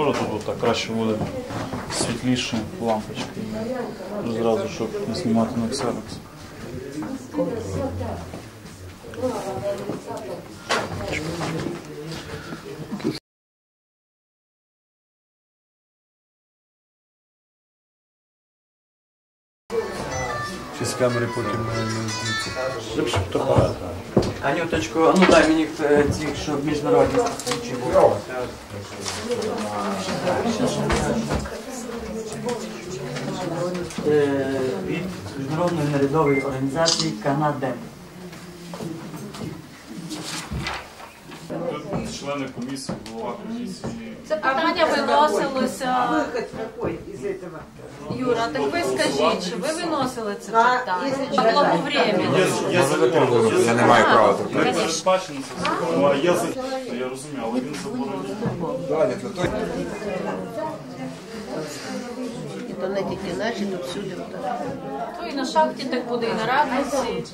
Може тут так краще буде світліше лампочки. Зразу, щоб не знімати на ксерокс. Чи з камери потім не? Ліпше фотоапарат. Анюточку, ну дай мені е, ці, щоб міжнародні ключі були. Е, Від міжнародної нарядової організації Канадем. Члени комісії, голова комісії. Це питання виносилося. Выход какой из этого? Юра, так ви скажіть, що ви виносили це питання? Чи було времени? Я не маю права Ми Конечно. передбачено це законом, а я розумію, але він заборонив. І то не тільки наші, то всюди. То і на шахті так буде, і на радниці.